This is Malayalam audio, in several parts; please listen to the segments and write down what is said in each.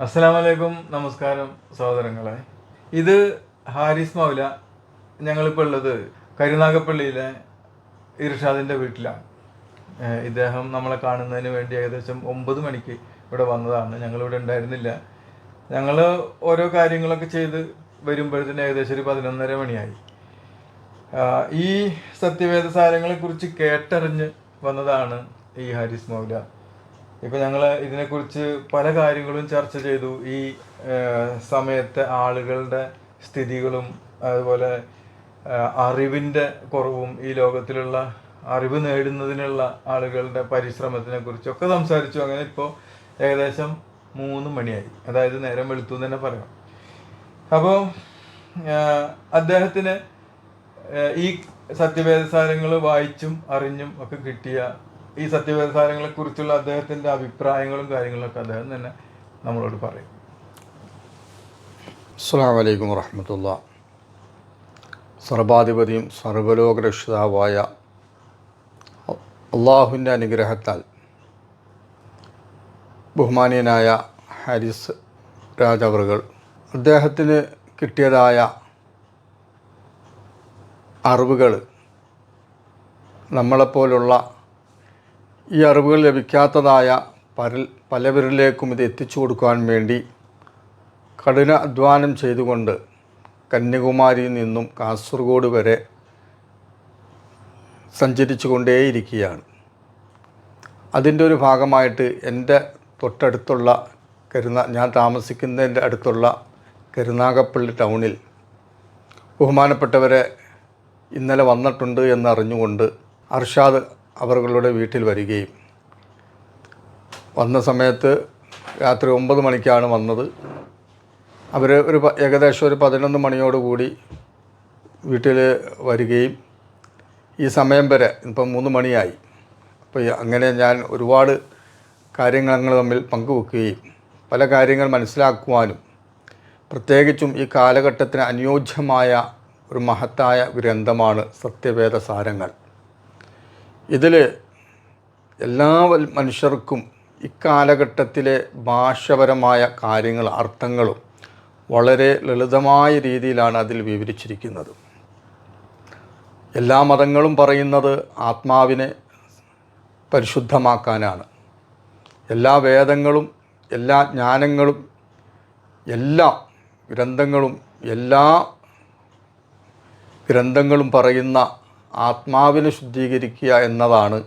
അസ്സലാമലൈക്കും. നമസ്കാരം സഹോദരങ്ങളെ. ഇത് ഹാരിസ് മൗല. ഞങ്ങളിപ്പോൾ ഉള്ളത് കരുനാഗപ്പള്ളിയിലെ ഇർഷാദിന്റെ വീട്ടിലാണ്. ഇദ്ദേഹം നമ്മളെ കാണുന്നതിന് വേണ്ടി ഏകദേശം ഒമ്പത് മണിക്ക് ഇവിടെ വന്നതാണ്. ഞങ്ങളിവിടെ ഉണ്ടായിരുന്നില്ല. ഞങ്ങൾ ഓരോ കാര്യങ്ങളൊക്കെ ചെയ്ത് വരുമ്പോഴത്തേന് ഏകദേശം ഒരു പതിനൊന്നര മണിയായി. ഈ സത്യവേദ സാരങ്ങളെക്കുറിച്ച് കേട്ടറിഞ്ഞ് വന്നതാണ് ഈ ഹാരിസ് മൗല. ഇപ്പൊ ഞങ്ങൾ ഇതിനെക്കുറിച്ച് പല കാര്യങ്ങളും ചർച്ച ചെയ്തു. ഈ സമയത്തെ ആളുകളുടെ സ്ഥിതികളും അതുപോലെ അറിവിന്റെ കുറവും ഈ ലോകത്തിലുള്ള അറിവ് നേടുന്നതിനുള്ള ആളുകളുടെ പരിശ്രമത്തിനെ കുറിച്ചൊക്കെ സംസാരിച്ചു. അങ്ങനെ ഇപ്പോൾ ഏകദേശം മൂന്ന് മണിയായി. അതായത് നേരം വെളുത്തു എന്ന് തന്നെ പറയാം. അപ്പോൾ അദ്ദേഹത്തിന് ഈ സത്യവേദസാരങ്ങൾ വായിച്ചും അറിഞ്ഞും ഒക്കെ കിട്ടിയ ഈ സത്യവ്യവസായങ്ങളെ കുറിച്ചുള്ള അദ്ദേഹത്തിന്റെ അഭിപ്രായങ്ങളും കാര്യങ്ങളൊക്കെ അദ്ദേഹം തന്നെ നമ്മളോട് പറയും. അസ്സാം വലൈക്കും വറഹമത്തുള്ള. സർവാധിപതിയും സർവലോകരക്ഷിതാവായ അള്ളാഹുവിന്റെ അനുഗ്രഹത്താൽ ബഹുമാനീയനായ ഹാരിസ് രാജവറുകൾ അദ്ദേഹത്തിന് കിട്ടിയതായ അറിവുകൾ നമ്മളെപ്പോലുള്ള ഈ അറിവുകൾ ലഭിക്കാത്തതായ പല പലവരിലേക്കും ഇത് എത്തിച്ചു കൊടുക്കുവാൻ വേണ്ടി കഠിന അധ്വാനം ചെയ്തുകൊണ്ട് കന്യാകുമാരിയിൽ നിന്നും കാസർഗോഡ് വരെ സഞ്ചരിച്ചു കൊണ്ടേയിരിക്കുകയാണ് അതിന്റെ ഒരു ഭാഗമായിട്ട് എന്റെ തൊട്ടടുത്തുള്ള കരുന്ന ഞാൻ താമസിക്കുന്നതിന്റെ അടുത്തുള്ള കരുനാഗപ്പള്ളി ടൗണിൽ ബഹുമാനപ്പെട്ടവരെ ഇന്നലെ വന്നിട്ടുണ്ട് എന്നറിഞ്ഞുകൊണ്ട് അർഷാദ് അവരുടെ വീട്ടിൽ വരികയും വന്ന സമയത്ത് രാത്രി ഒമ്പത് മണിക്കാണ് വന്നത്. അവർ ഒരു ഏകദേശം ഒരു പതിനൊന്ന് മണിയോടുകൂടി വീട്ടിൽ വരികയും ഈ സമയം വരെ ഇപ്പം മൂന്ന് മണിയായി. അപ്പോൾ അങ്ങനെ ഞാൻ ഒരുപാട് കാര്യങ്ങൾ ഞങ്ങൾ തമ്മിൽ പങ്കുവെക്കുകയും പല കാര്യങ്ങൾ മനസ്സിലാക്കുവാനും പ്രത്യേകിച്ചും ഈ കാലഘട്ടത്തിന് അനുയോജ്യമായ ഒരു മഹത്തായ ഗ്രന്ഥമാണ് സത്യവേദ സാരങ്ങൾ. ഇതിൽ എല്ലാ മനുഷ്യർക്കും ഇക്കാലഘട്ടത്തിലെ ഭാഷപരമായ കാര്യങ്ങൾ അർത്ഥങ്ങളും വളരെ ലളിതമായ രീതിയിലാണ് അതിൽ വിവരിച്ചിരിക്കുന്നത്. എല്ലാ മതങ്ങളും പറയുന്നത് ആത്മാവിനെ പരിശുദ്ധമാക്കാനാണ്. എല്ലാ വേദങ്ങളും എല്ലാ ജ്ഞാനങ്ങളും എല്ലാ ഗ്രന്ഥങ്ങളും എല്ലാ ഗ്രന്ഥങ്ങളും പറയുന്ന ആത്മാവിനെ ശുദ്ധീകരിക്കുക എന്നതാണ്.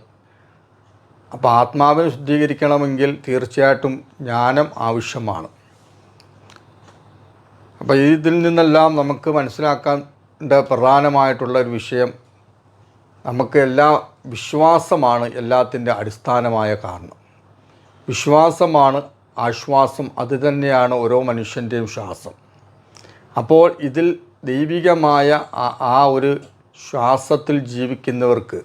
അപ്പോൾ ആത്മാവിനെ ശുദ്ധീകരിക്കണമെങ്കിൽ തീർച്ചയായിട്ടും ജ്ഞാനം ആവശ്യമാണ്. അപ്പോൾ ഇതിൽ നിന്നെല്ലാം നമുക്ക് മനസ്സിലാക്കേണ്ട പ്രധാനമായിട്ടുള്ള ഒരു വിഷയം നമുക്ക് എല്ലാ വിശ്വാസമാണ് എല്ലാത്തിന്റെ അടിസ്ഥാനമായ കാരണം. വിശ്വാസമാണ് ആശ്വാസം അത് തന്നെയാണ് ഓരോ മനുഷ്യന്റെയും ശ്വാസം. അപ്പോൾ ഇതിൽ ദൈവികമായ ആ- ഒരു ശ്വാസത്തിൽ ജീവിക്കുന്നവർക്ക്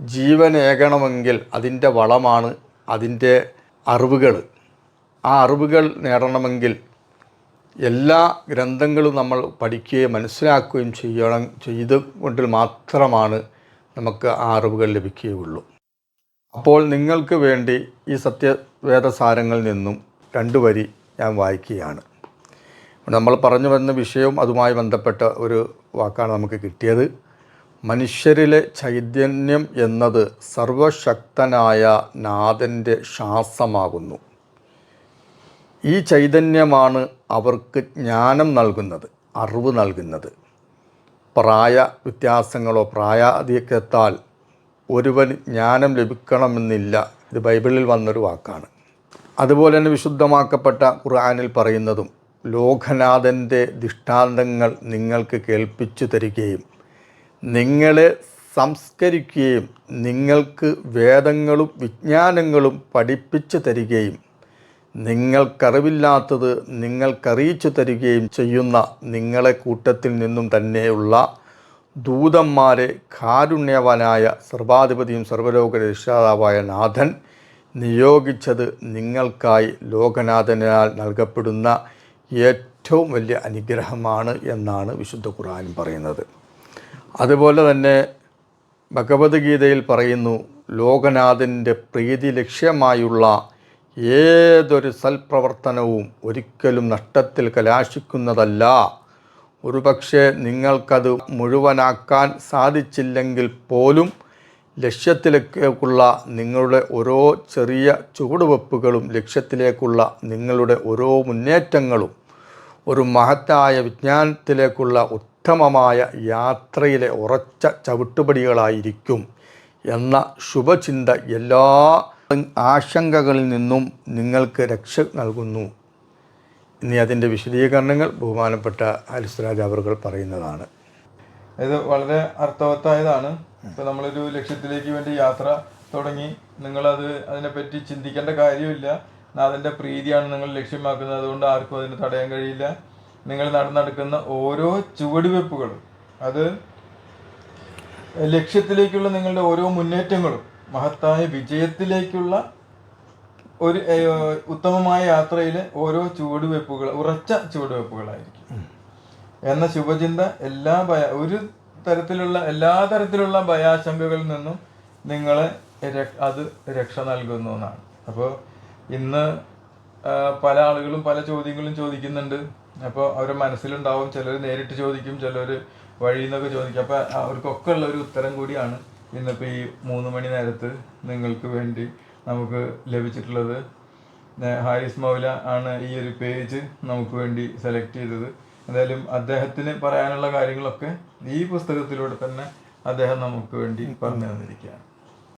ജീവനേകണമെങ്കിൽ അതിന്റെ വളമാണ് അതിന്റെ അറിവുകൾ. ആ അറിവുകൾ നേടണമെങ്കിൽ എല്ലാ ഗ്രന്ഥങ്ങളും നമ്മൾ പഠിക്കുകയും മനസ്സിലാക്കുകയും ചെയ്യണം ചെയ്ത് കൊണ്ട് മാത്രമാണ് നമുക്ക് ആ അറിവുകൾ ലഭിക്കുകയുള്ളൂ. അപ്പോൾ നിങ്ങൾക്ക് വേണ്ടി ഈ സത്യവേദസാരങ്ങളിൽ നിന്നും രണ്ടു വരി ഞാൻ വായിക്കുകയാണ്. നമ്മൾ പറഞ്ഞു വരുന്ന വിഷയവും അതുമായി ബന്ധപ്പെട്ട ഒരു വാക്കാണ് നമുക്ക് കിട്ടിയത്. മനുഷ്യരിലെ ചൈതന്യം എന്നത് സർവശക്തനായ നാഥന്റെ ശ്വാസമാകുന്നു ഈ ചൈതന്യമാണ് അവർക്ക് ജ്ഞാനം നൽകുന്നത് അറിവ് നൽകുന്നത്. പ്രായ വ്യത്യാസങ്ങളോ പ്രായാധിക്യത്താൽ ഒരുവൻ ജ്ഞാനം ലഭിക്കണമെന്നില്ല ഇത് ബൈബിളിൽ വന്നൊരു വാക്കാണ്. അതുപോലെ തന്നെ വിശുദ്ധമാക്കപ്പെട്ട ഖുർആാനിൽ പറയുന്നതും ലോകനാഥന്റെ ദൃഷ്ടാന്തങ്ങൾ നിങ്ങൾക്ക് കേൾപ്പിച്ചു തരികയും നിങ്ങളെ സംസ്കരിക്കുകയും നിങ്ങൾക്ക് വേദങ്ങളും വിജ്ഞാനങ്ങളും പഠിപ്പിച്ചു തരികയും നിങ്ങൾക്കറിവില്ലാത്തത് നിങ്ങൾക്കറിയിച്ചു തരികയും ചെയ്യുന്ന നിങ്ങളെ കൂട്ടത്തിൽ നിന്നും തന്നെയുള്ള ദൂതന്മാരെ കാരുണ്യവാനായ സർവാധിപതിയും സർവലോക രക്ഷാതാവായ നാഥൻ നിയോഗിച്ചത് നിങ്ങൾക്കായി ലോകനാഥനാൽ നൽകപ്പെടുന്ന ഏറ്റവും വലിയ അനുഗ്രഹമാണ് എന്നാണ് വിശുദ്ധ ഖുർആൻ പറയുന്നത്. അതുപോലെ തന്നെ ഭഗവത്ഗീതയിൽ പറയുന്നു ലോകനാഥന്റെ പ്രീതി ലക്ഷ്യമായുള്ള ഏതൊരു സൽപ്രവർത്തനവും ഒരിക്കലും നഷ്ടത്തിൽ കലാശിക്കുന്നതല്ല. ഒരുപക്ഷെ നിങ്ങൾക്കത് മുഴുവനാക്കാൻ സാധിച്ചില്ലെങ്കിൽ പോലും ലക്ഷ്യത്തിലേക്കുള്ള നിങ്ങളുടെ ഓരോ ചെറിയ ചുവടുവെപ്പുകളും ലക്ഷ്യത്തിലേക്കുള്ള നിങ്ങളുടെ ഓരോ മുന്നേറ്റങ്ങളും ഒരു മഹത്തായ വിജ്ഞാനത്തിലേക്കുള്ള ഉത്തമമായ യാത്രയിലെ ഉറച്ച ചവിട്ടുപടികളായിരിക്കും എന്ന ശുഭചിന്ത എല്ലാ ആശങ്കകളിൽ നിന്നും നിങ്ങൾക്ക് രക്ഷ നൽകുന്നു. ഇനി അതിന്റെ വിശദീകരണങ്ങൾ ബഹുമാനപ്പെട്ട ഹരിസ്രാജ് അവർ പറയുന്നതാണ്. ഇത് വളരെ അർത്ഥവത്തായതാണ്. ഇപ്പോൾ നമ്മളൊരു ലക്ഷ്യത്തിലേക്ക് വേണ്ടി യാത്ര തുടങ്ങി. നിങ്ങളത് അതിനെപ്പറ്റി ചിന്തിക്കേണ്ട കാര്യമില്ല. അതിന്റെ പ്രീതിയാണ് നിങ്ങൾ ലക്ഷ്യമാക്കുന്നത്. അതുകൊണ്ട് ആർക്കും അതിന് തടയാൻ കഴിയില്ല. നിങ്ങൾ നടന്നെടുക്കുന്ന ഓരോ ചുവടുവെപ്പുകളും അത് ലക്ഷ്യത്തിലേക്കുള്ള നിങ്ങളുടെ ഓരോ മുന്നേറ്റങ്ങളും മഹത്തായ വിജയത്തിലേക്കുള്ള ഒരു ഉത്തമമായ യാത്രയിലെ ഓരോ ചുവടുവെപ്പുകൾ ഉറച്ച ചുവടുവെപ്പുകളായിരിക്കും എന്ന ശുഭചിന്ത എല്ലാ ഭയ ഒരു തരത്തിലുള്ള എല്ലാ തരത്തിലുള്ള ഭയാശങ്കകളിൽ നിന്നും നിങ്ങളെ അത് രക്ഷ നൽകുന്നു എന്നാണ്. അപ്പോൾ ഇന്ന് പല ആളുകളും പല ചോദ്യങ്ങളും ചോദിക്കുന്നുണ്ട്. അപ്പോൾ അവരുടെ മനസ്സിലുണ്ടാവും ചിലർ നേരിട്ട് ചോദിക്കും ചിലർ വഴിയിൽ നിന്നൊക്കെ ചോദിക്കും. അപ്പോൾ അവർക്കൊക്കെ ഉള്ള ഒരു ഉത്തരം കൂടിയാണ് ഇന്നിപ്പോൾ ഈ മൂന്ന് മണി നേരത്ത് നിങ്ങൾക്ക് വേണ്ടി നമുക്ക് ലഭിച്ചിട്ടുള്ളത്. ഹാരിസ് മൗല ആണ് ഈ ഒരു പേജ് നമുക്ക് വേണ്ടി സെലക്ട് ചെയ്തത്. എന്തായാലും അദ്ദേഹത്തിന് പറയാനുള്ള കാര്യങ്ങളൊക്കെ ഈ പുസ്തകത്തിലൂടെ തന്നെ അദ്ദേഹം നമുക്ക് വേണ്ടി പറഞ്ഞു തന്നിരിക്കുകയാണ്.